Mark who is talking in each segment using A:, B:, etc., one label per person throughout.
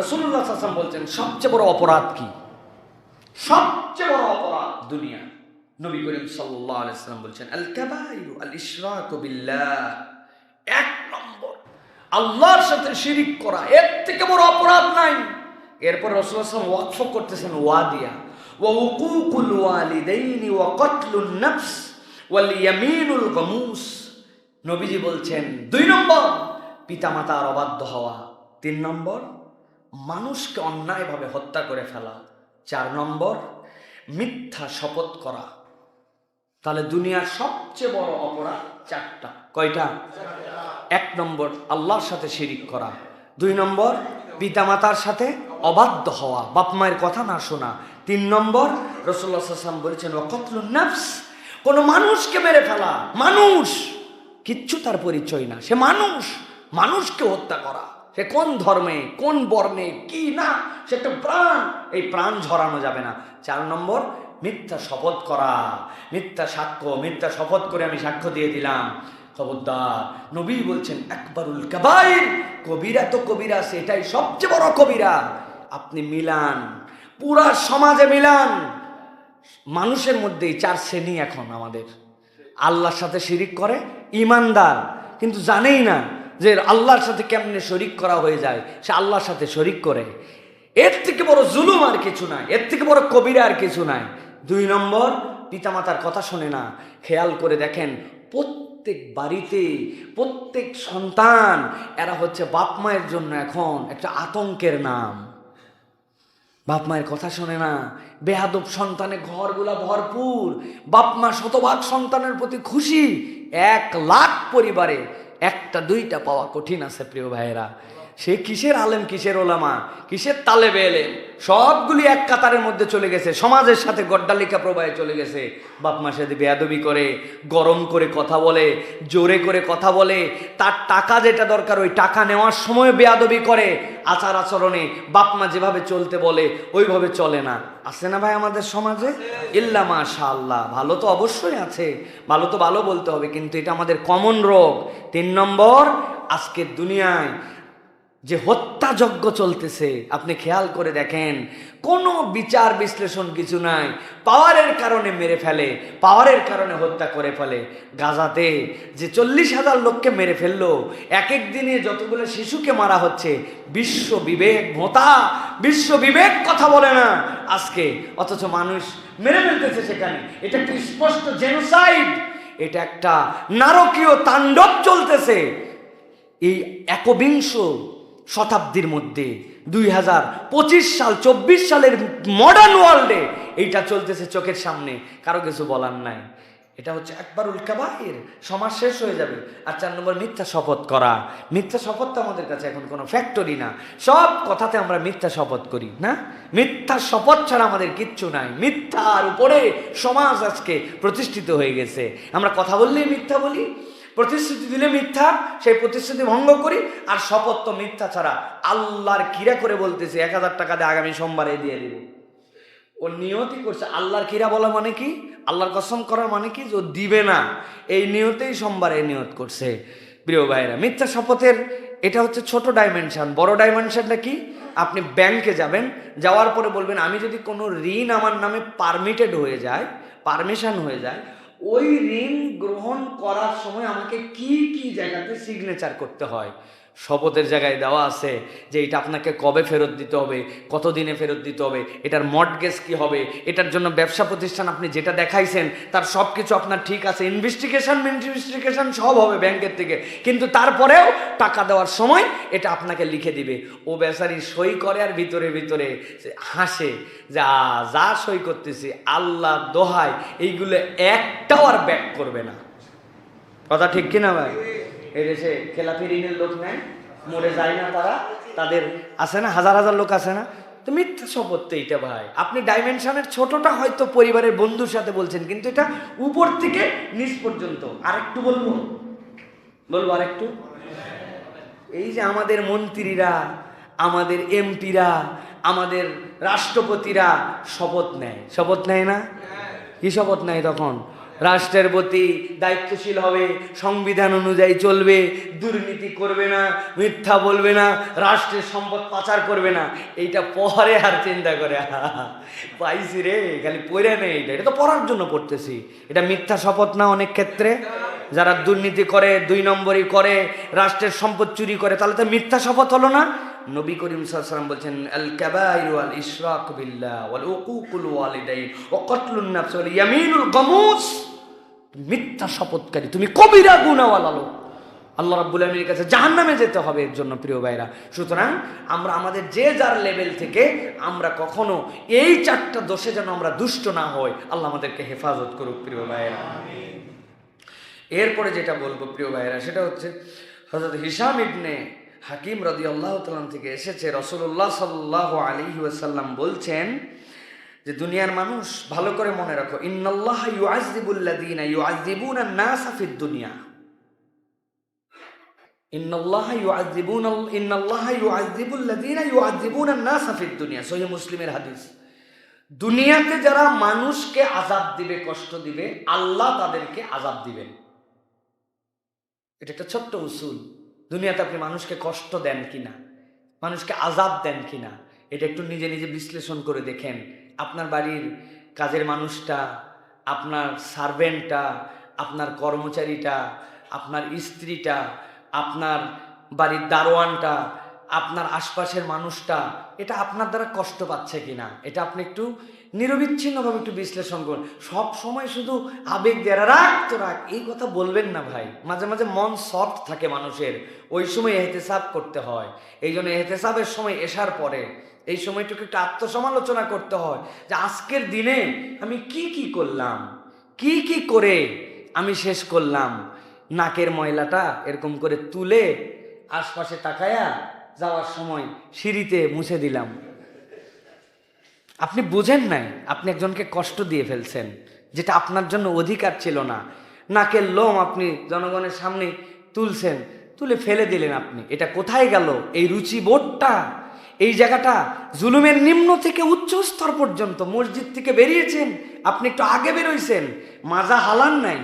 A: রসুল্লাহ হাসান বলছেন সবচেয়ে বড় অপরাধ কি? সবচেয়ে বড় অপরাধ দুনিয়া। নবী করিম সাল্লাল্লাহু আলাইহি সাল্লাম বলছেন আল কাবাইরু আল ইশরাকু বিল্লাহ। এক নম্বর আল্লাহর সাথে শিরিক করা এর থেকে বড় অপরাধ নাই। এরপর সাল্লাল্লাহু আলাইহি ওয়াকফ করতেছেন ওয়াদিয়া। ওয়া কতলুন নফস ওয়াল ইয়ামিনুল গামুস। নবীজি বলছেন দুই নম্বর পিতামাতার অবাধ্য হওয়া। তিন নম্বর মানুষকে অন্যায়ভাবে হত্যা করে ফেলা। চার নম্বর, মিথ্যা শপথ করা। তাহলে দুনিয়ার সবচেয়ে বড় অপরাধ চারটা। কয়টা? এক নম্বর, আল্লাহর সাথে শিরিক করা। দুই নম্বর, পিতামাতার সাথে অবাধ্য হওয়া। বাপ মায়ের কথা না শোনা। তিন নম্বর রসুল্লাহ সাল্লাম বলেছেন নাফস কোনো মানুষকে মেরে ফেলা। মানুষ। কিচ্ছু তার পরিচয় না। সে মানুষ। মানুষকে হত্যা করা। সে কোন ধর্মে, কোন বর্ণে, কি না, সে একটা প্রাণ, এই প্রাণ ঝরানো যাবে না। চার নম্বর, মিথ্যা শপথ করা, মিথ্যা সাক্ষ্য, মিথ্যা শপথ করে আমি সাক্ষ্য দিয়ে দিলাম। খবরদার, নবী বলছেন একবারুল কাবাইর, কবিরা তো কবিরা, সেটাই সবচেয়ে বড় কবিরা। আপনি মিলান, পুরা সমাজে মিলান। মানুষের মধ্যেই চার শ্রেণি এখন আমাদের। আল্লাহর সাথে শিরিক করে ইমানদার কিন্তু জানেই না যে আল্লাহর সাথে কেমনে শরিক করা হয়ে যায়, সে আল্লাহর সাথে শরিক করে। এর থেকে বড় জুলুম আর কিছু নাই, এর থেকে বড় কবিরা আর কিছু নাই। দুই নম্বর, পিতামাতার কথা শোনে না। খেয়াল করে দেখেন, প্রত্যেক বাড়িতে প্রত্যেক সন্তান, এরা হচ্ছে বাপ মায়ের জন্য এখন একটা আতঙ্কের নাম। বাপ মায়ের কথা শোনে না। বেহাদব সন্তানে ঘরগুলা ভরপুর। বাপ মা শতভাগ সন্তানের প্রতি খুশি। এক লাখ পরিবারে একটা দুইটা পাওয়া কঠিন আছে প্রিয় ভাইয়েরা। সে কিসের আলেম, কিসের ওলামা, কিসের তালেবে এলেম? সবগুলি এক কাতারের মধ্যে চলে গেছে, সমাজের সাথে গড্ডালিকা প্রবাহে চলে গেছে। বাপ মার সাথে বেয়াদবি করে, গরম করে কথা বলে, জোরে করে কথা বলে, তার টাকা যেটা দরকার ওই টাকা নেওয়ার সময় বেয়াদবি করে, আচার আচরণে বাপ মা যেভাবে চলতে বলে, ওইভাবে চলে না। আছে না ভাই আমাদের সমাজে? ইল্লা মাশা আল্লাহ ভালো তো অবশ্যই আছে, ভালো তো ভালো বলতে হবে, কিন্তু এটা আমাদের কমন রোগ। তিন নম্বর, আজকের দুনিয়ায় যে হত্যাযজ্ঞ চলতেছে, আপনি খেয়াল করে দেখেন, কোনো বিচার বিশ্লেষণ কিছু নাই, পাওয়ারের কারণে মেরে ফেলে, পাওয়ারের কারণে হত্যা করে ফেলে। গাজাতে যে চল্লিশ হাজার লোককে মেরে ফেলল, এক এক দিনে যতগুলো শিশুকে মারা হচ্ছে, বিশ্ব বিবেক ভোতা, বিশ্ব বিবেক কথা বলে না। আজকে অথচ মানুষ মেরে ফেলতেছে সেখানে। এটা একটি স্পষ্ট জেনোসাইড? এটা একটা নারকীয় তাণ্ডব চলতেছে। এই একবিংশ শতাব্দীর মধ্যে, দুই হাজার পঁচিশ সাল, চব্বিশ সালের মডার্ন ওয়ার্ল্ডে এইটা চলতেছে চোখের সামনে। কারও কিছু বলার নাই। এটা হচ্ছে একবার উল্কাবাহের সমাজ শেষ হয়ে যাবে। আর চার নম্বর, মিথ্যা শপথ করা। মিথ্যা শপথ তো আমাদের কাছে এখন কোনো ফ্যাক্টরি না। সব কথাতে আমরা মিথ্যা শপথ করি, না? মিথ্যা শপথ ছাড়া আমাদের কিচ্ছু নাই। মিথ্যার উপরে সমাজ আজকে প্রতিষ্ঠিত হয়ে গেছে। আমরা কথা বললেই মিথ্যা বলি। প্রতিশ্রুতি দিলে মিথ্যা, সেই প্রতিশ্রুতি ভঙ্গ করি, আর শপথ তো মিথ্যা ছাড়া আল্লাহর কিরা করে বলতেছে, এক হাজার টাকা দিয়ে আগামী সোমবারে দিয়ে দিব। ও নিয়তি করছে, আল্লাহর কিরা বলা মানে কি? আল্লাহর কসম করার মানে কি? যে দিবে না। এই নিয়তেই সোমবারে নিয়ত করছে। প্রিয় ভাইরা মিথ্যা শপথের এটা হচ্ছে ছোট ডাইমেনশন বড় ডাইমেনশনটা কি? আপনি ব্যাংকে যাবেন, যাওয়ার পরে বলবেন, আমি যদি কোনো ঋণ আমার নামে পারমিটেড হয়ে যায় পারমিশন হয়ে যায় ওই ঋণ গ্রহণ করার সময় আমাকে কি কি জায়গাতে সিগনেচার করতে হয়? শপথের জায়গায় দেওয়া আছে যে এটা আপনাকে কবে ফেরত দিতে হবে কত দিনে ফেরত দিতে হবে, এটার মর্টগেজ কি হবে, এটার জন্য ব্যবসা প্রতিষ্ঠান আপনি যেটা দেখাইছেন, তার সব কিছু আপনার ঠিক আছে ইনভেস্টিগেশন ইনভেস্টিগেশন সব হবে ব্যাংকের থেকে, কিন্তু তারপরেও টাকা দেওয়ার সময় এটা আপনাকে লিখে দিবে। ও বেচারি সই করে আর ভিতরে ভিতরে হাসে যা যা সই করতেছি, আল্লাহ দোহাই এইগুলো একটাও আর ব্যাক করবে না। কথা ঠিক কিনা ভাই? এই দেশে খেলাফি ঋণের লোক নেয় মরে যায় না তারা, তাদের আছে না, হাজার হাজার লোক আছে না। তো মিথ্যা শপথ তো এইটা ভাই। আপনি ডাইমেনশনের ছোটটা হয়তো পরিবারের বন্ধুর সাথে বলছেন, কিন্তু এটা উপর থেকে নিচ পর্যন্ত। আরেকটু বলব? বলব আরেকটু? এই যে আমাদের মন্ত্রীরা, আমাদের এমপিরা, আমাদের রাষ্ট্রপতিরা শপথ নেয়। শপথ নেয় না? কি শপথ নেয় তখন? রাষ্ট্রের প্রতি দায়িত্বশীল হবে, সংবিধান অনুযায়ী চলবে, দুর্নীতি করবে না, মিথ্যা বলবে না, রাষ্ট্রের সম্পদ পাচার করবে না। এইটা পরে আর চিন্তা করে। পাইছি রে, খালি পড়ে নেই এটা এটা তো পড়ার জন্য পড়তেছি। এটা মিথ্যা শপথ না অনেক ক্ষেত্রে? যারা দুর্নীতি করে, দুই নম্বরই করে, রাষ্ট্রের সম্পদ চুরি করে, তাহলে তো মিথ্যা শপথ হলো না? নবী করিম সাল্লাম বলছেন, আল কাবাইরু আল ইশরাক বিল্লাহ ওয়াল উকুকুল ওয়ালিদাইন ওয়া কতলুন নাফস ওয়াল ইয়ামিনুল গামুস। মিথ্যা শপথকারী, তুমি কবিরা গুনাহওয়ালা লোক। আল্লাহ রাব্বুল আলামিনের কাছে জাহান্নামে যেতে হবে এর জন্য, প্রিয় ভাইরা। সুতরাং আমরা আমাদের যে যার লেভেল থেকে আমরা কখনো এই চারটা দোষে যেন আমরা দুষ্ট না হই, আল্লাহ আমাদেরকে হেফাজত করুক, প্রিয় ভাইরা এরপরে যেটা বলব, প্রিয় ভাইরা সেটা হচ্ছে হজরত হিসাম ইবনে হাকিম রদি আল্লাহ থেকে এসেছে রসুল্লাহ সাল্লাহ আলী ওয়াসাল্লাম বলছেন যে, দুনিয়ার মানুষ, ভালো করে মনে রাখো, ইন্নাল্লাহ ইউআযিবুল্লাযীনা ইউআযিবুনা নাসা ফিদ দুনিয়া। ইন্নাল্লাহ ইউআযিবুনা ইন্নাল্লাহ ইউআযিবুল্লাযীনা ইউআযিবুনা নাসা ফিদ দুনিয়া। সহিহ মুসলিমের হাদিস। দুনিয়াতে যারা মানুষকে আজাব দিবে, কষ্ট দিবে, আল্লাহ তাদেরকে আজাব দিবেন। এটা একটা ছোট্ট উসুল। দুনিয়াতে আপনি মানুষকে কষ্ট দেন কিনা? মানুষকে আজাব দেন কিনা? এটা একটু নিজে নিজে বিশ্লেষণ করে দেখেন। আপনার বাড়ির কাজের মানুষটা, আপনার সার্ভেন্টটা আপনার কর্মচারীটা, আপনার স্ত্রীটা, আপনার বাড়ির দারোয়ানটা, আপনার আশপাশের মানুষটা, এটা আপনার দ্বারা কষ্ট পাচ্ছে কিনা? এটা আপনি একটু নিরবিচ্ছিন্নভাবে একটু বিশ্লেষণ করুন। সব সময় শুধু আবেগ দিয়ে রাখ তো রাখ এই কথা বলবেন না ভাই। মাঝে মাঝে মন সফট থাকে মানুষের। ওই সময় এহতেসাব করতে হয়। এই জন্য এহতেসাবের সময় এসার পরে এই সময়টুকু একটু আত্মসমালোচনা করতে হয় যে, আজকের দিনে আমি কি কি করলাম? কি কি করে আমি শেষ করলাম? নাকের ময়লাটা এরকম করে তুলে আশপাশে তাকায়া যাওয়ার সময় সিঁড়িতে মুছে দিলাম। আপনি বুঝেন নাই, আপনি একজনকে কষ্ট দিয়ে ফেলছেন, যেটা আপনার জন্য অধিকার ছিল না। নাকের লোম আপনি জনগণের সামনে তুলছেন, তুলে ফেলে দিলেন আপনি। এটা কোথায় গেল? এই রুচি বোর্ডটা এই জায়গাটা জুলুমের নিম্ন থেকে উচ্চ স্তর পর্যন্ত, মসজিদ থেকে বেরিয়েছেন, আপনি একটু আগে বেরোইছেন, মাজা হালান নাই,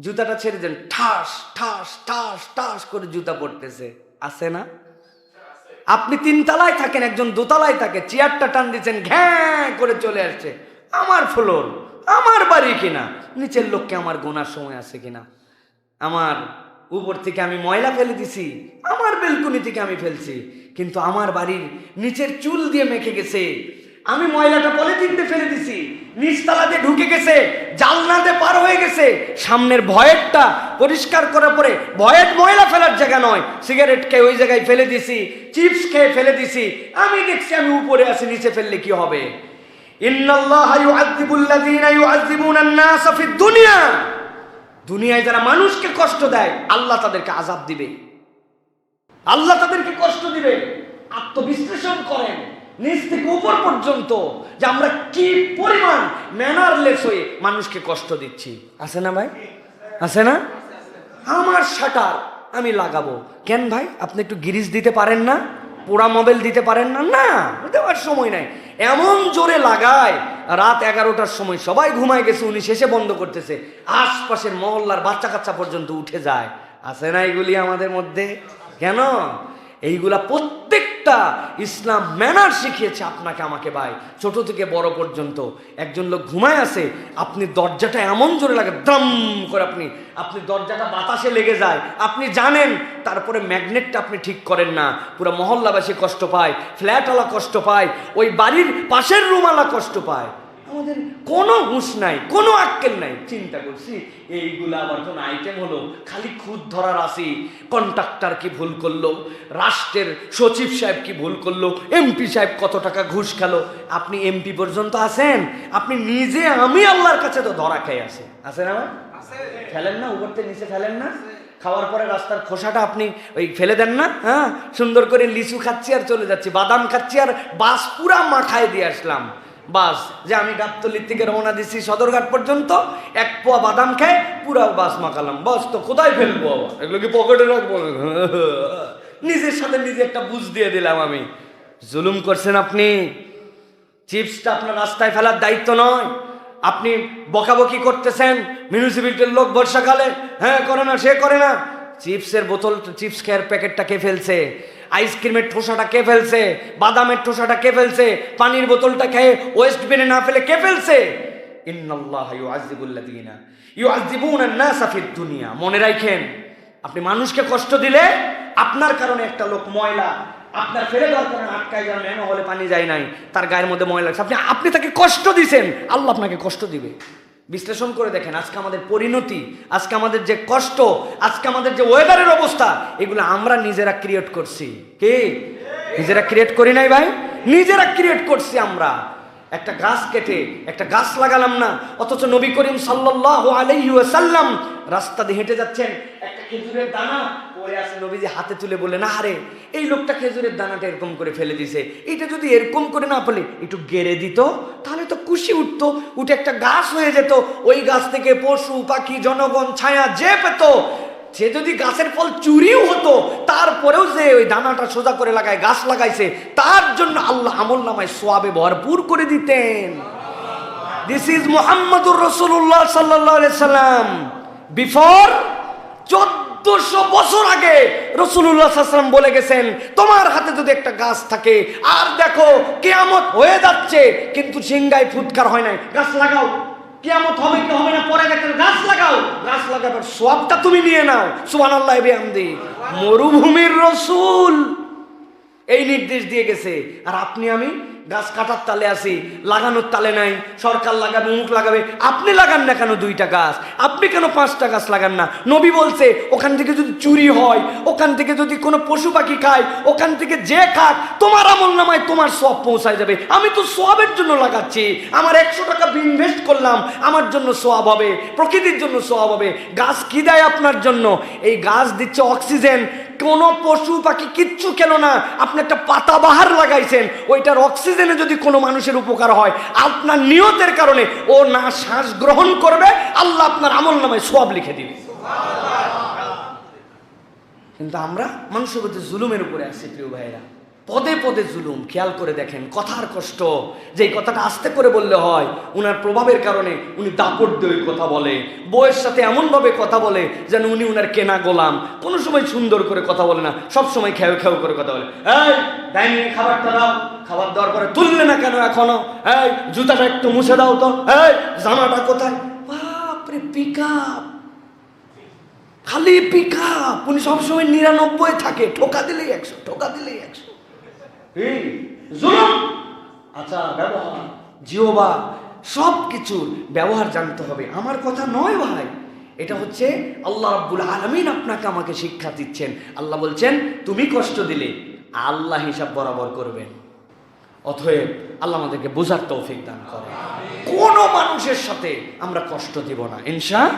A: জুতাটা ছেড়ে দেন, ঠাস ঠাস ঠাস ঠাস করে জুতা পড়তেছে আছে না? আপনি তিনতলায় থাকেন, একজন দোতলায় থাকে, চেয়ারটা টান দিচ্ছেন, ঘ্যাঁ করে চলে আসছে। আমার ফ্লোর, আমার বাড়ি কিনা? নিচের লোককে আমার গোনার সময় আছে কিনা? আমার উপর থেকে আমি ময়লা ফেলে দিছি, আমার বেলকুনি থেকে আমি ফেলছি, কিন্তু আমার বাড়ির নিচের চুল দিয়ে মেখে গেছে আমি ময়লাটা পলিথিনতে ফেলে দিছি। নিচতলাতে ঢুকে গেছে, জালনাতে পার হয়ে গেছে। সামনের ভয়েরটা পরিষ্কার করার পরে ভয়ের ময়লা ফেলার জায়গা নয়, সিগারেট খেয়ে ওই জায়গায় ফেলে দিছি, চিপস খেয়ে ফেলে দিছি। আমি দেখছি আমি উপরে আছি, নিচে ফেললে কি হবে? দুনিয়া। দুনিয়ায় যারা মানুষকে কষ্ট দেয়, আল্লাহ তাদেরকে আজাব দিবে। আল্লাহ তাদেরকে কষ্ট দিবে। আত্মবিশ্লেষণ করেন। নিচ থেকে উপর পর্যন্ত যে আমরা কি পরিমাণ ম্যানারলেস হয়ে মানুষকে কষ্ট দিচ্ছি। আছে না ভাই? আছে না? আমার শাটার আমি লাগাবো। কেন ভাই? আপনি একটু গিরিজ দিতে পারেন না? পোড়া মোবাইল দিতে পারেন না? না, দেওয়ার সময় নাই। এমন জোরে লাগায়, রাত এগারোটার সময় সবাই ঘুমায় গেছে, উনি শেষে বন্ধ করতেছে। আশপাশের মহল্লার বাচ্চা কাচ্চা পর্যন্ত উঠে যায়। আছে না এগুলি আমাদের মধ্যে? কেন? এইগুলা প্রত্যেকটা ইসলাম ম্যানার শিখিয়েছে আপনাকে আমাকে ভাই। ছোট থেকে বড় পর্যন্ত। একজন লোক ঘুমায় আছে আপনি দরজাটা এমন জোরে লাগে দম করে আপনি আপনি দরজাটা বাতাসে লেগে যায়। আপনি জানেন, তারপরে ম্যাগনেটটা আপনি ঠিক করেন না। পুরো মহল্লাবাসী কষ্ট পায়, ফ্ল্যাটওয়ালা কষ্ট পায়, ওই বাড়ির পাশের রুমওয়ালা কষ্ট পায়। আমাদের কোনো হুঁশ নাই কোনো আক্কেল নাই। চিন্তা করছি এইগুলো আবার কোন আইটেম হলো খালি খুদ ধরার আসি কন্ট্রাক্টর কি ভুল করল রাষ্ট্রের সচিব সাহেব কি ভুল করল এমপি সাহেব কত টাকা ঘুষ খেলো আপনি এমপি পর্যন্ত আছেন? আপনি নিজে আমি আল্লাহর কাছে তো ধরা খেয়ে আছে। আছে না ভাই? ফেলেন না উপর থেকে নিচে ফেলেন না। খাওয়ার পরে রাস্তার খোসাটা আপনি ওই ফেলে দেন না হ্যাঁ? সুন্দর করে লিচু খাচ্ছি আর চলে যাচ্ছি বাদাম খাচ্ছি আর বাস পুরা মাথায় দিয়ে আসলাম। বাস যে আমি গাবতলির থেকে রওনা দিচ্ছি সদরঘাট পর্যন্ত এক পোয়া বাদাম খেয়ে পুরা বাস মাখালাম। বাস তো কোথায় ফেলব? এগুলো কি পকেটে রাখব নিজের সাথে নিজে একটা বুঝ দিয়ে দিলাম আমি। জুলুম করছেন আপনি? চিপসটা আপনার রাস্তায় ফেলার দায়িত্ব নয়। আপনি বকাবকি করতেছেন মিউনিসিপ্যালিটির লোক বর্ষাকালে হ্যাঁ করে না সে করে না। চিপসের বোতল চিপস খেয়ার প্যাকেটটা কে ফেলছে? আইসক্রিমের ঠোসাটা কে ফেলছে? বাদামের ঠোসাটা কে ফেলছে? পানির বোতলটা খেয়ে ওয়েস্ট বিনে না ফেলে কে ফেলছে? দুনিয়া। মনে রাখেন, আপনি মানুষকে কষ্ট দিলে আপনার কারণে একটা লোক ময়লা আপনার ফেলে দেওয়ার কারণে আটকায় যান হলে পানি যায় নাই, তার গায়ের মধ্যে ময়লা আপনি আপনি তাকে কষ্ট দিছেন, আল্লাহ আপনাকে কষ্ট দিবে। বিশ্লেষণ করে দেখেন, আজকে আমাদের পরিণতি, আজকে আমাদের যে কষ্ট, আজকে আমাদের যে ওয়েদারের অবস্থা, এগুলো আমরা নিজেরা ক্রিয়েট করছি। কি? নিজেরা ক্রিয়েট করি নাই ভাই? নিজেরা ক্রিয়েট করছি আমরা। একটা গাছ কেটে, একটা গাছ লাগালাম না, অথচ নবী করিম সাল্লাহ আলাইহি ওয়াসাল্লাম রাস্তা দিয়ে হেঁটে যাচ্ছেন, একটা খেজুরের দানা, পরে আসে নবীজি হাতে তুলে বলে না আরে এই লোকটা খেজুরের দানাটা এরকম করে ফেলে দিছে এটা যদি এরকম করে না ফেলে, একটু গেড়ে দিত, তাহলে তো খুশি উঠতো, উঠে একটা গাছ হয়ে যেত, ওই গাছ থেকে পশু, পাখি, জনগণ, ছায়া যে পেত সে যদি গাছের ফল চুরিও হতো, তারপরেও যে ওই দানাটা সোজা করে লাগায়, গাছ লাগাইছে, তার জন্য আল্লাহ আমল নামায় সোয়াবে ভরপুর করে দিতেন। দিস ইজ মোহাম্মদুর রসুল্লাহ সাল্লাহ সাল্লাম। বিফোর চোদ্দশো বছর আগে রসুল্লাহ সাল্লাম বলে গেছেন, তোমার হাতে যদি একটা গাছ থাকে, আর দেখো কেয়ামত হয়ে যাচ্ছে, কিন্তু সিংগায় ফুৎকার হয় নাই। গাছ লাগাও। হবে কি হবে না, পরে দেখেন গাছ লাগাও। গাছ লাগাবার সবটা তুমি নিয়ে নাও। আল্লাহ মরুভূমির রসুল। এই নির্দেশ দিয়ে গেছে। আর আপনি আমি গাছ কাটার তালে আছি, লাগানোর তালে নাই। সরকার লাগাবে মুখ লাগাবে। আপনি লাগান না কেন দুইটা গাছ? আপনি কেন পাঁচটা গাছ লাগান না? নবী বলছে, ওখান থেকে যদি চুরি হয়, ওখান থেকে যদি কোনো পশু পাখি খায়, ওখান থেকে যে খাক, তোমার আমল নামায় তোমার সব পৌঁছায় যাবে। আমি তো সবের জন্য লাগাচ্ছি। আমার একশো টাকা ইনভেস্ট করলাম, আমার জন্য সোয়াব হবে, প্রকৃতির জন্য সোয়াব হবে। গাছ কী দেয় আপনার জন্য? এই গাছ দিচ্ছে অক্সিজেন কোনো পশু পাখি কিচ্ছু কেন না? আপনি একটা পাতাবাহার লাগাইছেন, ওইটার অক্সিজেনে যদি কোনো মানুষের উপকার হয়, আপনার নিয়তের কারণে ও না শ্বাস গ্রহণ করবে, আল্লাহ আপনার আমল নামায় সব লিখে দিবে। কিন্তু আমরা মানুষের প্রতি জুলুমের উপরে আসছি প্রিয় ভাইরা পদে পদে জুলুম, খেয়াল করে দেখেন, কথার কষ্ট যে কথাটা আস্তে করে বললে হয়, উনার প্রভাবের কারণে উনি দাপট দিয়ে ওই কথা বলে, বউয়ের সাথে এমনভাবে কথা বলে যেন উনি উনার কেনা গোলাম, কোনো সময় সুন্দর করে কথা বলে না, সব সময় খেয়ে খেউ করে কথা বলে। এই, ডাইনিং খাবারটা দাও, খাবার দেওয়ার পরে তুললে না কেন এখনও? এই, জুতাটা একটু মুছে দাও তো। এই, জামাটা কোথায়? বাপরে পিক খালি পিকা উনি সবসময় নিরানব্বই থাকে, ঠোকা দিলেই একশো, ঠোকা দিলেই একশো। জুলুম! আচ্ছা ব্যবহার। জিওবা সব কিছুর ব্যবহার জানতে হবে। আমার কথা নয় ভাই। এটা হচ্ছে আল্লাহ রাব্বুল আলামিন আপনাকে আমাকে শিক্ষা দিচ্ছেন। আল্লাহ বলছেন তুমি কষ্ট দিলে আল্লাহ হিসাব বরাবর করবেন। অতএব আল্লাহ আমাদেরকে বোঝার তৌফিক দান করে কোন মানুষের সাথে আমরা কষ্ট দিব না। ইনশা